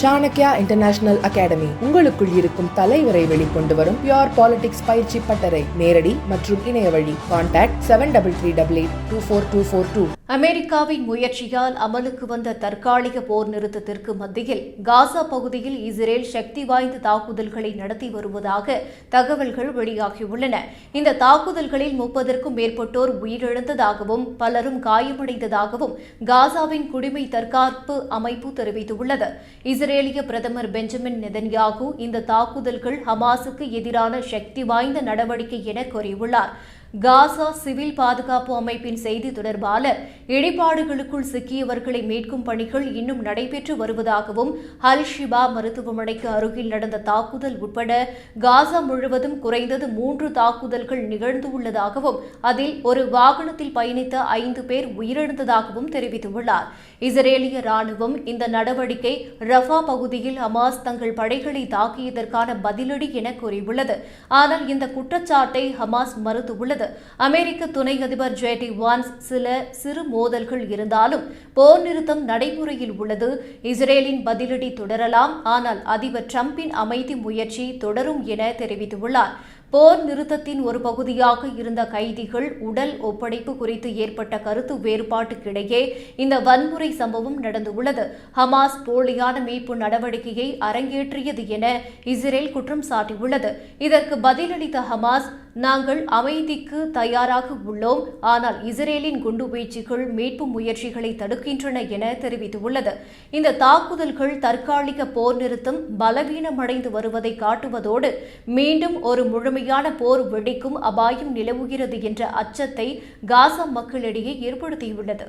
Chanakya international academy உங்களுக்குள் இருக்கும் தலைவரை வெளிக்கொண்டு வரும் பியோர் பாலிடிக்ஸ் பயிற்சி பட்டறை. நேரடி மற்றும் இணைய வழி. Contact seven double three double eight two four two four two அமெரிக்காவின் முயற்சியால் அமலுக்கு வந்த தற்காலிக போர் நிறுத்தத்திற்கு மத்தியில் காசா பகுதியில் இஸ்ரேல் சக்தி வாய்ந்த தாக்குதல்களை நடத்தி வருவதாக தகவல்கள் வெளியாகியுள்ளன. இந்த தாக்குதல்களில் முப்பதற்கும் மேற்பட்டோர் உயிரிழந்ததாகவும் பலரும் காயமடைந்ததாகவும் காசாவின் குடிமை தற்காப்பு அமைப்பு தெரிவித்துள்ளது. இஸ்ரேலிய பிரதமர் பெஞ்சமின் நெதன்யாகு இந்த தாக்குதல்கள் ஹமாஸுக்கு எதிரான சக்தி வாய்ந்த நடவடிக்கை என கூறியுள்ளார். காசா சிவில் பாதுகாப்பு அமைப்பின் செய்தி தொடர்பாளர் இடிபாடுகளுக்குள் சிக்கியவர்களை மீட்கும் பணிகள் இன்னும் நடைபெற்று வருவதாகவும் அல் ஷிபா மருத்துவமனைக்கு அருகில் நடந்த தாக்குதல் உட்பட காசா முழுவதும் குறைந்தது மூன்று தாக்குதல்கள் நிகழ்ந்துள்ளதாகவும் அதில் ஒரு வாகனத்தில் பயணித்த ஐந்து பேர் உயிரிழந்ததாகவும் தெரிவித்துள்ளார். இஸ்ரேலிய ராணுவம் இந்த நடவடிக்கை ரஃபா பகுதியில் ஹமாஸ் தங்கள் படைகளை தாக்கியதற்கான பதிலடி என கூறியுள்ளது. ஆனால் இந்த குற்றச்சாட்டை ஹமாஸ் மறுத்துள்ளது. அமெரிக்க துணை அதிபர் ஜேடி வான்ஸ் சில சிறு மோதல்கள் இருந்தாலும் போர் நிறுத்தம் நடைமுறையில் உள்ளது. இஸ்ரேலின் பதிலடி தொடரலாம் ஆனால் அதிபர் டிரம்பின் அமைதி முயற்சி தொடரும் என தெரிவித்துள்ளார். போர் நிறுத்தத்தின் ஒரு பகுதியாக இருந்த கைதிகள் உடல் ஒப்படைப்பு குறித்து ஏற்பட்ட கருத்து வேறுபாட்டுக்கிடையே இந்த வன்முறை சம்பவம் நடந்துள்ளது. ஹமாஸ் போலியான மீட்பு நடவடிக்கையை அரங்கேற்றியது என இஸ்ரேல் குற்றம் சாட்டியுள்ளது. இதற்கு பதிலளித்த ஹமாஸ் நாங்கள் அமைதிக்கு தயாராக உள்ளோம். ஆனால் இஸ்ரேலின் குண்டுவீச்சுகள் மீட்பு முயற்சிகளை தடுக்கின்றன என தெரிவித்துள்ளது. இந்த தாக்குதல்கள் தற்காலிக போர் நிறுத்தம் பலவீனமடைந்து வருவதை காட்டுவதோடு மீண்டும் ஒரு முழுமையான போர் வெடிக்கும் அபாயம் நிலவுகிறது என்ற அச்சத்தை காசா மக்களிடையே ஏற்படுத்தியுள்ளது.